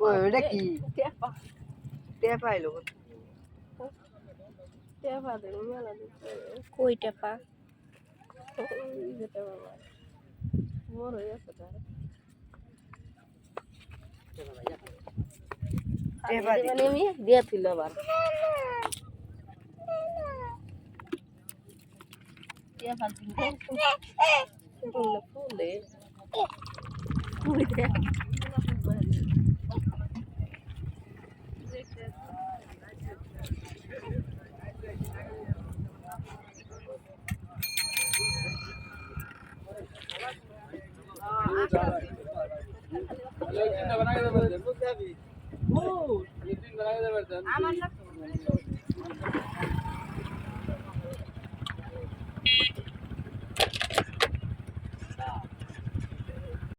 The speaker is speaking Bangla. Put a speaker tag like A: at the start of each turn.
A: ও এটা কি
B: টেপা
A: টেপ আইলো
B: টেপা দেবে মেলা
C: কই টেপা
B: বড় হয়ে গেছে তার
A: টেপা দি
B: আমি দিয়ে ছিল আবার টেপা দিলে ফুলে ফুলে ফুলে
D: আমার